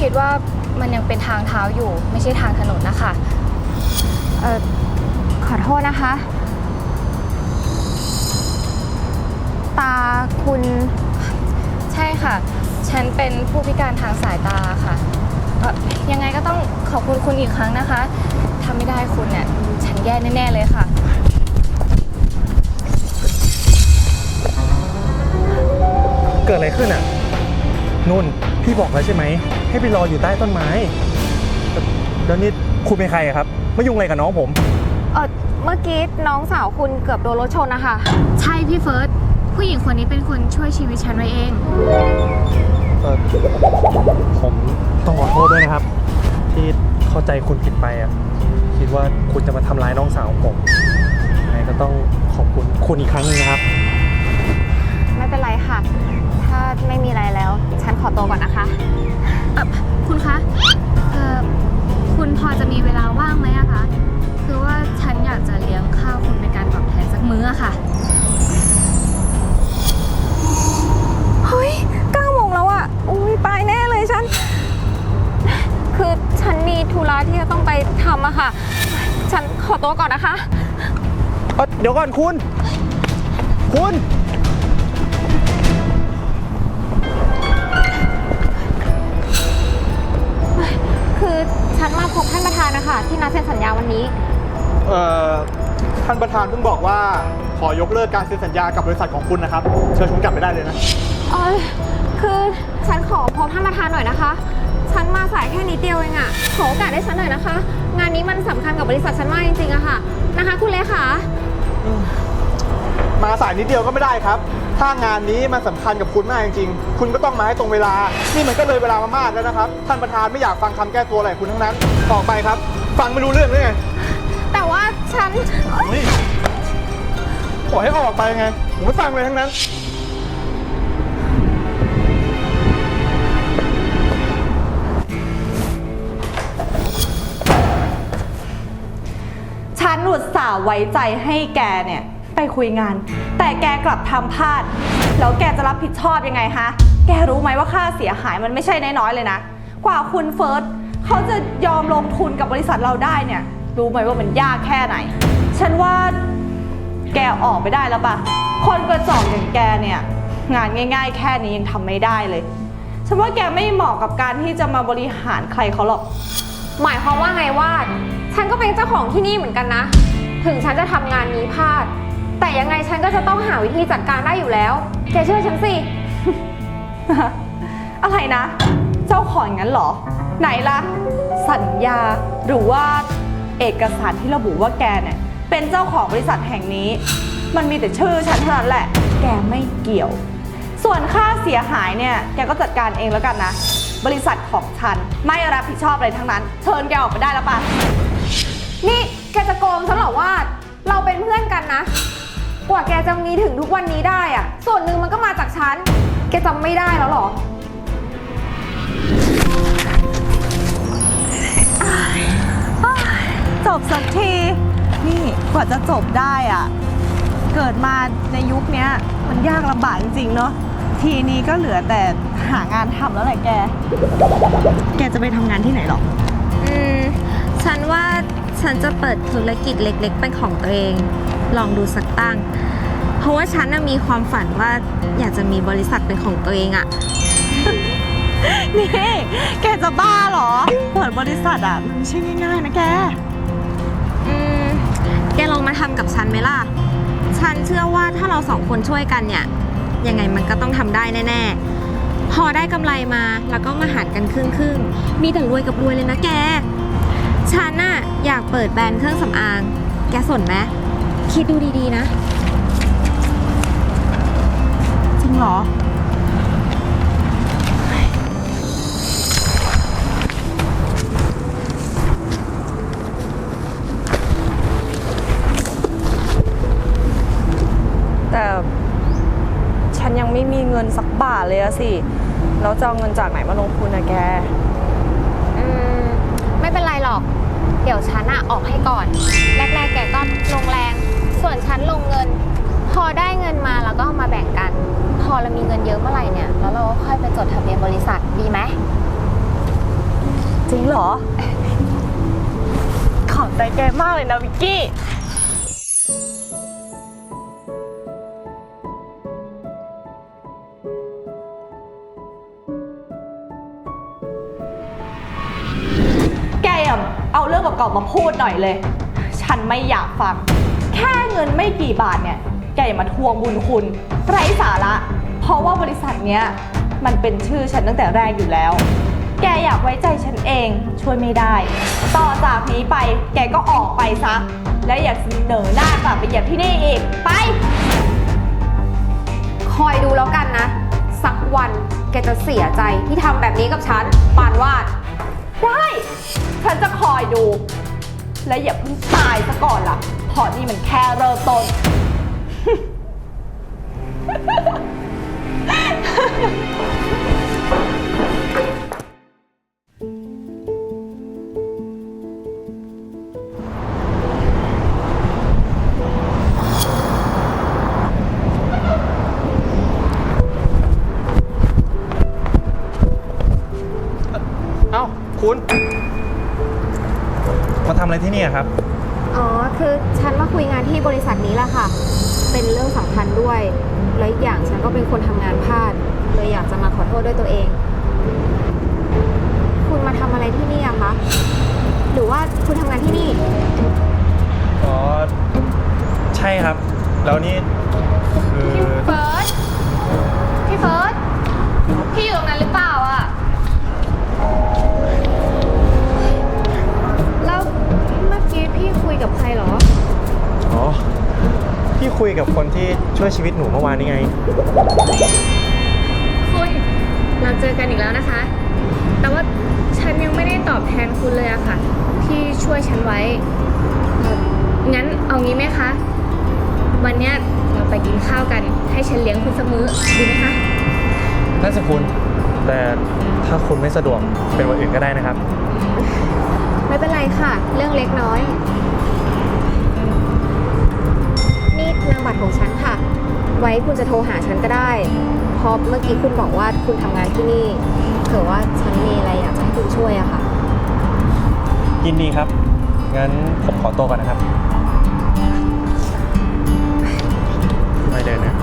คิดว่ามันยังเป็นทางเท้าอยู่ ไม่ใช่ทางถนนนะคะเออขอโทษนะคะ ตาคุณใช่ค่ะ ฉันเป็นผู้พิการทางสายตาค่ะเอ่อยังไงก็ต้องขอบคุณคุณอีกครั้งนะคะถ้าไม่ได้คุณเนี่ยฉันแย่แน่ๆเลยค่ะ เกิดอะไรขึ้นอะนุ่น พี่บอกแล้วใช่ไหม ให้ไปรออยู่ใต้ต้นไม้ แล้วแล้วนี่คุณเป็นใครอะครับมายุ่งอะไรกับน้องผม เออเมื่อกี้น้องสาวคุณเกือบโดนรถชนนะคะ ใช่พี่เฟิร์ส ผู้หญิงคนนี้เป็นคนช่วยชีวิตฉันไว้เอง เออผมต้องขอโทษด้วยนะครับ ที่เข้าใจคุณผิดไปอะคิดว่าคุณจะมาทำร้ายน้องสาวผมยังไงก็ต้องขอบคุณคุณอีกครั้งหนึงนะครับ ไม่เป็นไรค่ะถ้า ไม่มีอะไรแล้ว ฉันขอตัวก่อนนะคะเอ่อคุณคะเอ่อคุณพอจะมีเวลาว่างไหมอะคะ คือว่าฉันอยากจะเลี้ยงข้าวคุณเป็นการตอบแทนสักมื้ออะค่ะ เฮ้ยเก้าโมงแล้วอะอุ้ยตายแน่เลยฉัน คือฉันมีธุระที่จะต้องไปทำอะค่ะ ฉันขอตัวก่อนนะคะ เอ้อเดี๋ยวก่อนคุณ คุณ ฉันมาพบท่านประธานนะคะที่นัดเซ็นสัญญาวันนี้ เอ่อ ท่านประธานเพิ่งบอกว่าขอยกเลิกการเซ็นสัญญากับบริษัทของคุณนะครับ เชิญคุณกลับไปได้เลยนะ เออคือฉันขอพบท่านประธานหน่อยนะคะ ฉันมาสายแค่นิดเดียวเองอะขอโอกาสให้ฉันหน่อยนะคะ งานนี้มันสำคัญกับบริษัทฉันมากจริงๆอะค่ะนะคะ คุณเลขา มาสายนิดเดียวก็ไม่ได้ครับ ถ้างานนี้มันสำคัญกับคุณมากจริงๆ คุณก็ต้องมาให้ตรงเวลา นี่มันก็เลยเวลามามากแล้วนะครับ ท่านประธานไม่อยากฟังคำแก้ตัวอะไรของคุณทั้งนั้น ออกไปครับ ฟังไม่รู้เรื่องเลยไง แต่ว่าฉันเฮ้ยปล่อยให้ออกไปไง ผมไม่ฟังเลยทั้งนั้นฉันอุตส่าห์ไว้ใจให้แกเนี่ย ไปคุยงาน แต่แกกลับทำพลาด แล้วแกจะรับผิดชอบยังไงฮะ แกรู้ไหมว่าค่าเสียหายมันไม่ใช่น้อยๆเลยนะ กว่าคุณเฟิร์สเขาจะยอมลงทุนกับบริษัทเราได้เนี่ย รู้ไหมว่ามันยากแค่ไหน ฉันว่าแกออกไปได้แล้วปะคนกระจอกอย่างแกเนี่ย งานง่าย ๆ แค่นี้ยังทำไม่ได้เลย ฉันว่าแกไม่เหมาะกับการที่จะมาบริหารใครเขาหรอก หมายความว่าไงวาดฉันก็เป็นเจ้าของที่นี่เหมือนกันนะ ถึงฉันจะทำงานนี้พลาด แต่ยังไงฉันก็จะต้องหาวิธีจัดการได้อยู่แล้ว แกเชื่อฉันสิ อะไรนะ เจ้าของอย่างนั้นเหรอ ไหนล่ะ สัญญาหรือว่าเอกสารที่ระบุว่าแกเนี่ยเป็นเจ้าของบริษัทแห่งนี้ มันมีแต่ชื่อฉันเท่านั้นแหละ แกไม่เกี่ยว ส่วนค่าเสียหายเนี่ยแกก็จัดการเองแล้วกันนะ บริษัทของฉันไม่รับผิดชอบอะไรทั้งนั้น เชิญแกออกไปได้แล้วปะนี่แกจะโกงฉันเหรอวาดเราเป็นเพื่อนกันนะ กว่าแกจะมีถึงทุกวันนี้ได้อะส่วนหนึ่งมันก็มาจากฉัน แกจำไม่ได้แล้วเหรอ จบสักที นี่กว่าจะจบได้อะเกิดมาในยุคเนี้ย มันยากลำบากจริงๆเนาะทีนี้ก็เหลือแต่หางานทำแล้วแหละแก แกจะไปทำงานที่ไหนหรอ อืม ฉันว่าฉันจะเปิดธุรกิจเล็กๆ เป็นของตัวเอง ลองดูสักตั้ง เพราะว่าฉันน่ะมีความฝันว่าอยากจะมีบริษัทเป็นของตัวเองอะนี่แกจะบ้าเหรอ เปิดบริษัทอะมันไม่ใช่ง่ายๆนะแก อืม แกลองมาทำกับฉันไหมล่ะ ฉันเชื่อว่าถ้าเราสองคนช่วยกันเนี่ย ยังไงมันก็ต้องทำได้แน่ๆ พอได้กำไรมาแล้วก็มาหารกันครึ่งๆ มีแต่รวยกับรวยเลยนะแก ฉันน่ะอยากเปิดแบรนด์เครื่องสำอาง แกสนไหม คิดดูดีๆนะ จริงเหรอ แต่ฉันยังไม่มีเงินสักบาทเลยอะสิ แล้วจะเอาเงินจากไหนมาลงทุนนะแก อืม ไม่เป็นไรหรอกหรอก เดี๋ยวฉันอะออกให้ก่อน แรกๆแกก็ลงแรง ส่วนฉันลงเงิน พอได้เงินมาแล้วก็เอามาแบ่งกัน พอ เงินเยอะเมื่อไหร่เนี่ย แล้วเราก็ค่อยไปจดทะเบียนบริษัทดีไหมจริงเหรอ ขอบใจแกมากเลยนะวิกกี้ แกอย่าเอาเรื่องเก่าๆมาพูดหน่อยเลย ฉันไม่อยากฟัง แค่เงินไม่กี่บาทเนี่ย แกอย่ามาทวงบุญคุณไร้สาระ เพราะว่าบริษัทเนี้ยมันเป็นชื่อฉันตั้งแต่แรกอยู่แล้ว แกอยากไว้ใจฉันเองช่วยไม่ได้ ต่อจากนี้ไปแกก็ออกไปซะ และอย่าเสนอหน้ากลับไปเหยียบที่นี่อีก ไป คอยดูแล้วกันนะ สักวันแกจะเสียใจที่ทำแบบนี้กับฉันปานวาด ได้ ฉันจะคอยดู และอย่าเพิ่งตายซะก่อนล่ะเพราะนี่มันแค่เริ่มต้น เอ้า คุณ มาทำอะไรที่นี่อะครับ อ๋อ คือฉันมาคุยงานที่บริษัทนี้แหละค่ะ เป็นเรื่องสำคัญด้วย และอีกอย่างฉันก็เป็นคนทำงาน โทษด้วยตัวเอง คุณมาทำอะไรที่นี่อะคะ หรือว่าคุณทำงานที่นี่ อ๋อ ใช่ครับ แล้วนี่คือเฟิร์ส พี่เฟิร์ส พี่อยู่ตรงนั้นหรือเปล่าอะแล้วเมื่อกี้พี่คุยกับใครเหรอ อ๋อ พี่คุยกับคนที่ช่วยชีวิตหนูเมื่อวานนี้ไงคุณ เราเจอกันอีกแล้วนะคะ แต่ว่าฉันยังไม่ได้ตอบแทนคุณเลยอะค่ะ ที่ช่วยฉันไว้เอ่องั้นเอางี้ไหมคะ วันเนี้ยเราไปกินข้าวกัน ให้ฉันเลี้ยงคุณสักมื้อดีไหมคะ นั่นสิคุณ แต่ถ้าคุณไม่สะดวกเป็นวันอื่นก็ได้นะครับ ไม่เป็นไรค่ะ เรื่องเล็กน้อย นี่นามบัตรของฉันค่ะ ไว้คุณจะโทรหาฉันก็ได้เพราะเมื่อกี้คุณบอกว่าคุณทำงานที่นี่เผื่อว่าฉันมีอะไรอยากจะให้คุณช่วยอะค่ะ ยินดีครับ งั้นผมขอตัวก่อนนะครับ ไม่เดินนะ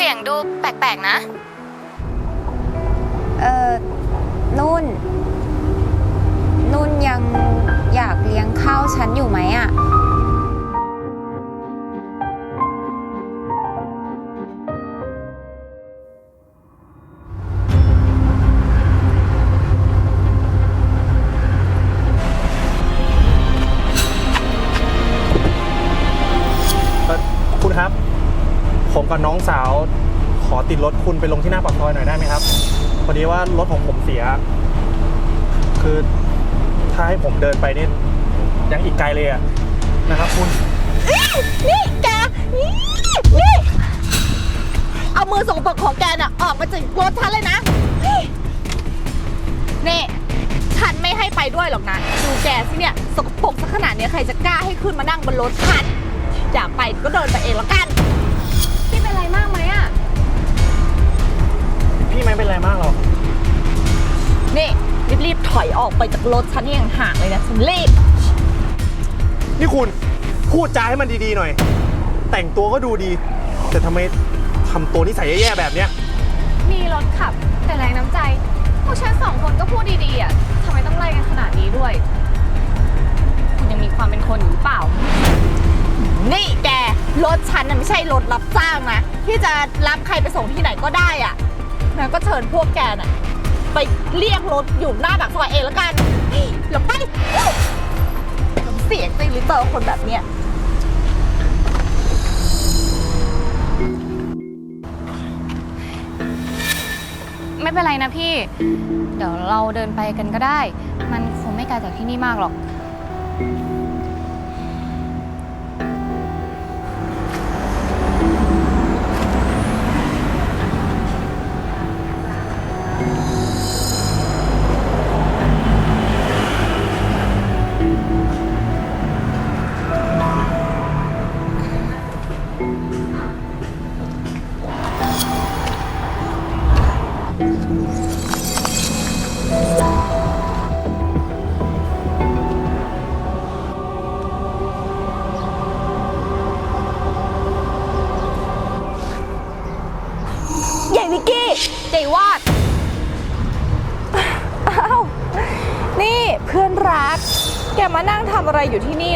สียงดูแปลกๆนะ เออนุ่น นุ่นยังอยากเลี้ยงข้าวฉันอยู่ไหม กับน้องสาวขอติดรถคุณไปลงที่หน้าปากซอยหน่อยได้ไหมครับ พอดีว่ารถของผมเสีย คือถ้าให้ผมเดินไปนี่ยังอีกไกลเลยอะนะครับคุณ นี่แก นี่นี่ เอามือส่งปรกของแกน่ะออกมาจากรถฉันเลยนะเฮ้ยนี่ฉันไม่ให้ไปด้วยหรอกนะ ดูแกสิเนี่ยสกปรกสักขนาดเนี้ยใครจะกล้าให้ขึ้นมานั่งบนรถฉัน อยากไปก็เดินไปเองแล้วกัน พี่ไม่เป็นไรมากหรอก นี่อยออกไปจากรถฉันนี่ห่างๆเลยนะฉันรีบ นี่คุณพูดจาให้มันดีๆหน่อย แต่งตัวก็ดูดี แต่ทำไมทำตัวนิสัยแย่ๆแบบเนี้ย มีรถขับ แต่แรงน้ำใจ พวกฉันสองคนก็พูดดีๆอะทำไมต้องไล่กันขนาดนี้ด้วย คุณยังมีความเป็นคนอยู่หรือเปล่า นี่แก รถฉันน่ะไม่ใช่รถรับจ้างนะ ที่จะรับใครไปส่งที่ไหนก็ได้อะงั้นก็เชิญพวกแกน่ะไปเรียกรถอยู่หน้าปากซอยเองแล้วกันแล้วไปเสียงจริงหรือเจอคนแบบเนี้ยไม่เป็นไรนะพี่ เดี๋ยวเราเดินไปกันก็ได้ มันคงไม่ไกลจากที่นี่มากหรอก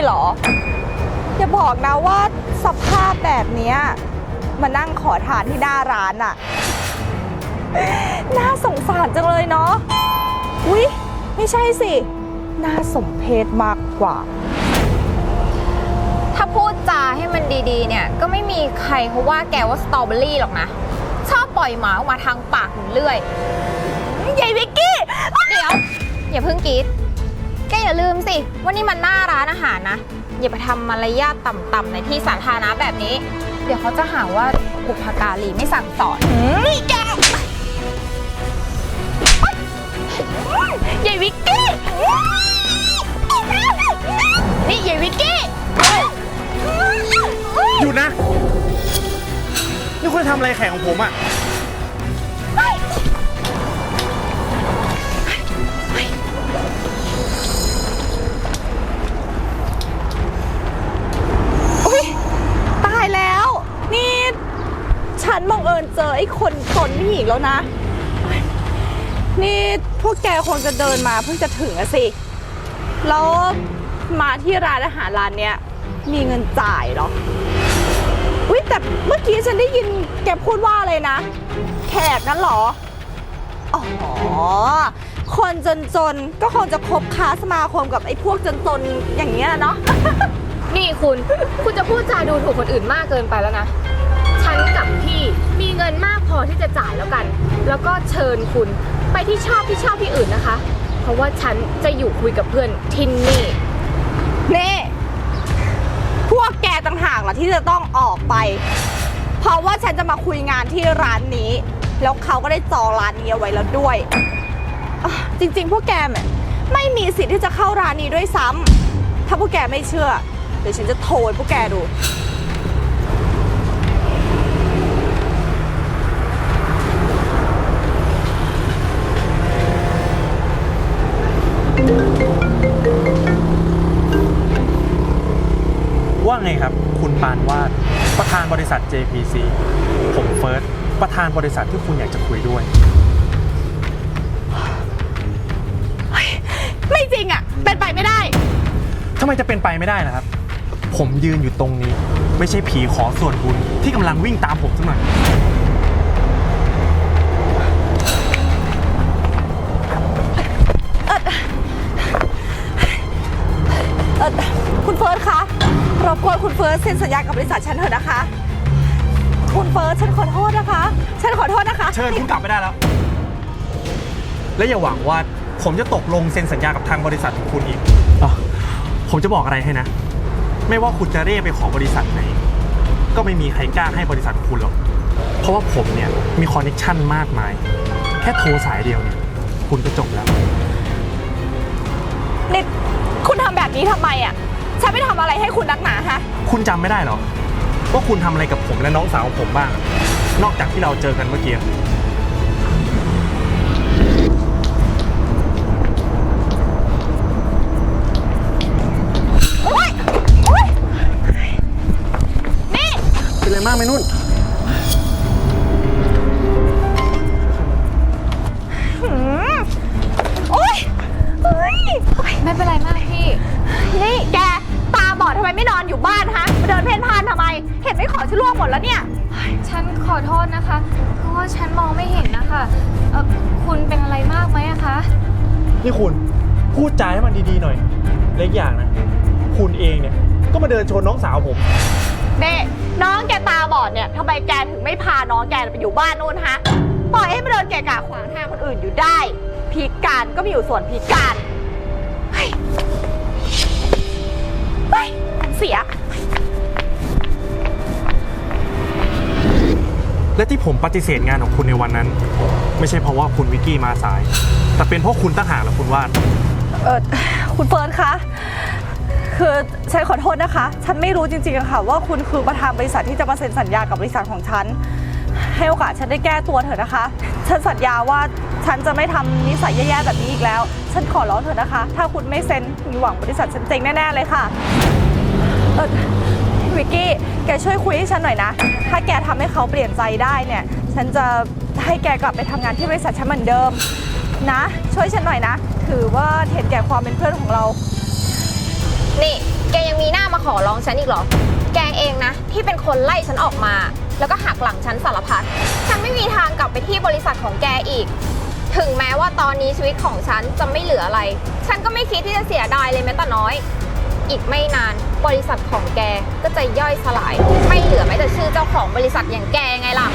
เหรอ อย่าบอกนะว่าสภาพแบบเนี้ยมานั่งขอทานที่หน้าร้านอะน่าสงสารจังเลยเนาะอุ๊ยไม่ใช่สิ น่าสมเพชมากกว่า ถ้าพูดจาให้มันดีๆ เนี่ย ก็ไม่มีใครเขาว่าแกว่าสตรอเบอรี่หรอกนะ ชอบปล่อยหมาออกมาทางปากอยู่เรื่อยใหญ่วิกกี้ เดี๋ยว อย่าเพิ่งกรีดแกอย่าลืมสิว่านี่มันหน้าร้านอาหารนะ อย่าไปทำมารยาทต่ำๆในที่สาธารณะแบบนี้ เดี๋ยวเขาจะหาว่าบุพการีไม่สั่งสอนนี่แกใหญ่วิกกี้ นี่ใหญ่วิกกี้ หยุดนะ นี่คุณทำอะไรแข่งของผมอะ ฉันบังเอิญเจอไอ้คนตนนี่อีกแล้วนะ นี่พวกแกคงจะเดินมาเพิ่งจะถึงอะสิ แล้วมาที่ร้านอาหารร้านเนี้ยมีเงินจ่ายเหรอ อุ๊ยแต่เมื่อกี้ฉันได้ยินแกพูดว่าอะไรนะ แขกนั้นเหรอ อ๋อ คนจนๆก็คงจะคบค้าสมาคมกับไอ้พวกจนๆอย่างเงี้ยเนาะ นี่คุณ คุณจะพูดจาดูถูกคนอื่นมากเกินไปแล้วนะ ฉันกับพี่มีเงินมากพอที่จะจ่ายแล้วกัน แล้วก็เชิญคุณไปที่ชอบที่ชอบที่อื่นนะคะ เพราะว่าฉันจะอยู่คุยกับเพื่อนที่นี่ นี่พวกแกต่างหากล่ะที่จะต้องออกไป เพราะว่าฉันจะมาคุยงานที่ร้านนี้ แล้วเขาก็ได้จองร้านนี้เอาไว้แล้วด้วยอะจริงๆ พวกแกเนี่ยไม่มีสิทธิ์ที่จะเข้าร้านนี้ด้วยซ้ำถ้าพวกแกไม่เชื่อเดี๋ยวฉันจะโทรให้พวกแกดู ว่าไงครับ คุณปานวาด ประธานบริษัท JPC ผมเฟิร์สประธานบริษัทที่คุณอยากจะคุยด้วย ไม่จริงอะ เป็นไปไม่ได้ ทำไมจะเป็นไปไม่ได้ล่ะครับ ผมยืนอยู่ตรงนี้ ไม่ใช่ผีขอส่วนบุญที่กำลังวิ่งตามผมสักหน่อย ร์สเซ็นสัญญากับบริษัทฉันเถอะนะคะ คุณเฟิร์สฉันขอโทษนะคะ ฉันขอโทษนะคะ เชิญคุณกลับไปได้แล้ว และอย่าหวังว่าผมจะตกลงเซ็นสัญญากับทางบริษัทของคุณอีกออผมจะบอกอะไรให้นะ ไม่ว่าคุณจะเรียกไปขอบริษัทไหน ก็ไม่มีใครกล้าให้บริษัทของคุณหรอก เพราะว่าผมเนี่ยมีคอนเนคชั่นมากมาย แค่โทรสายเดียวเนี่ยคุณก็จบแล้ว นี่คุณทำแบบนี้ทำไมอะ ฉันไม่ทำอะไรให้คุณนักหนาฮะ คุณจำไม่ได้เหรอว่าคุณทำอะไรกับผมและน้องสาวของผมบ้าง นอกจากที่เราเจอกันเมื่อกี้นี่ เป็นไรมากไหมนุ่นอุ้ยอุ้ยไม่เป็นไรมากพี่ นี่แก ทำไมไม่นอนอยู่บ้านฮะมาเดินเพ่นพ่านทำไม เห็นไหม่ขอชื่อล่วงหมดแล้วเนี่ย ฉันขอโทษนะคะ เพราะว่าฉันมองไม่เห็นนะคะเออคุณเป็นอะไรมากไหมอะคะ นี่คุณพูดจาให้มันดีๆหน่อย เล็กอย่างนะ คุณเองเนี่ย ก็มาเดินชนน้องสาวผม เน่น้องแกตาบอดเนี่ยทำไมแกถึงไม่พาน้องแกไปอยู่บ้านนู่นฮะ ปล่อยให้มาเดินเกะกะขวางทางคนอื่นอยู่ได้ พิการก็ไปอยู่ส่วนพิการ สีย และที่ผมปฏิเสธงานของคุณในวันนั้น ไม่ใช่เพราะว่าคุณวิกกี้มาสาย แต่เป็นเพราะคุณตั้งหากแหละคุณวาด เออคุณเฟิร์นคะ คือฉันขอโทษนะคะ ฉันไม่รู้จริงๆอะค่ะ ว่าคุณคือประธานบริษัทที่จะมาเซ็นสัญญากับบริษัทของฉัน ให้โอกาสฉันได้แก้ตัวเถอะนะคะ ฉันสัญญาว่าฉันจะไม่ทำนิสัยแย่ๆแบบนี้อีกแล้ว ฉันขอร้องเถอะนะคะ ถ้าคุณไม่เซ็นมีหวังบริษัทฉันเจ๊งแน่ๆเลยค่ะ เออวิกกี้ แกช่วยคุยให้ฉันหน่อยนะ ถ้าแกทำให้เขาเปลี่ยนใจได้เนี่ย ฉันจะให้แกกลับไปทำงานที่บริษัทฉันเหมือนเดิม นะ ช่วยฉันหน่อยนะ ถือว่าเห็นแก่ความเป็นเพื่อนของเรา นี่แกยังมีหน้ามาขอร้องฉันอีกเหรอ แกเองนะ ที่เป็นคนไล่ฉันออกมา แล้วก็หักหลังฉันสารพัด ฉันไม่มีทางกลับไปที่บริษัทของแกอีก ถึงแม้ว่าตอนนี้ชีวิตของฉันจะไม่เหลืออะไร ฉันก็ไม่คิดที่จะเสียดายเลยแม้แต่น้อย อีกไม่นาน บริษัทของแกก็จะย่อยสลาย ไม่เหลือแม้แต่ชื่อเจ้าของบริษัทอย่างแกไงล่ะ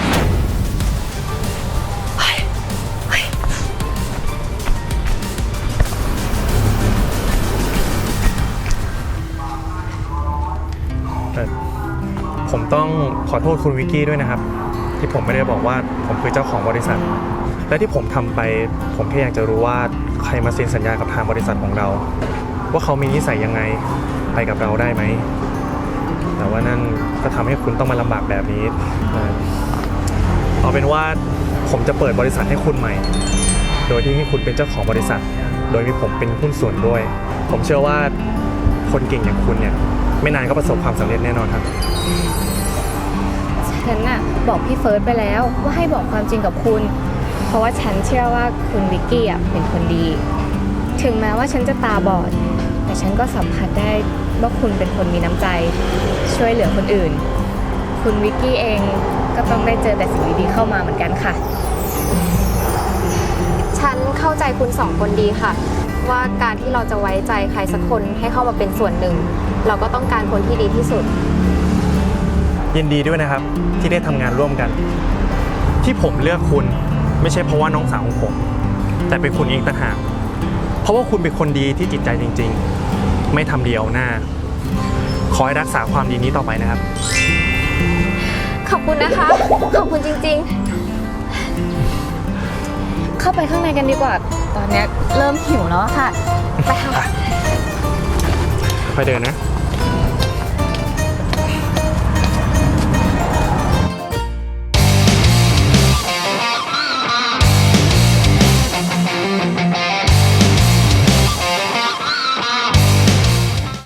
แต่ผมต้องขอโทษคุณวิกกี้ด้วยนะครับ ที่ผมไม่ได้บอกว่าผมคือเจ้าของบริษัท และที่ผมทำไปผมแค่อยากจะรู้ว่าใครมาเซ็นสัญญากับทางบริษัทของเรา ว่าเขามีนิสัยยังไง ไปกับเราได้ไหม แต่ว่านั่นก็ทำให้คุณต้องมาลำบากแบบนี้ เอาเป็นว่าผมจะเปิดบริษัทให้คุณใหม่ โดยที่ให้คุณเป็นเจ้าของบริษัท โดยมีผมเป็นหุ้นส่วนด้วย ผมเชื่อว่าคนเก่งอย่างคุณเนี่ย ไม่นานก็ประสบความสำเร็จแน่นอนครับฉันน่ะบอกพี่เฟิร์สไปแล้วว่าให้บอกความจริงกับคุณ เพราะว่าฉันเชื่อว่าคุณวิกกี้อะเป็นคนดี ถึงแม้ว่าฉันจะตาบอด แต่ฉันก็สัมผัสได้ ว่าคุณเป็นคนมีน้ำใจ ช่วยเหลือคนอื่น คุณวิกกี้เองก็ต้องได้เจอแต่สิ่งดีๆเข้ามาเหมือนกันค่ะ ฉันเข้าใจคุณสองคนดีค่ะ ว่าการที่เราจะไว้ใจใครสักคนให้เข้ามาเป็นส่วนหนึ่ง เราก็ต้องการคนที่ดีที่สุด ยินดีด้วยนะครับที่ได้ทำงานร่วมกัน ที่ผมเลือกคุณไม่ใช่เพราะว่าน้องสาวของผม แต่เป็นคุณเองต่างหากเพราะว่าคุณเป็นคนดีที่จิตใจจริง ๆ ไม่ทำเดียวหน้า ขอให้รักษาความดีนี้ต่อไปนะครับ ขอบคุณนะคะ ขอบคุณจริงเข้าไปข้างในกันดีกว่า ตอนเนี้ยเริ่มหิวแล้วอะค่ะ ไปค่ะ ไปเดินนะๆ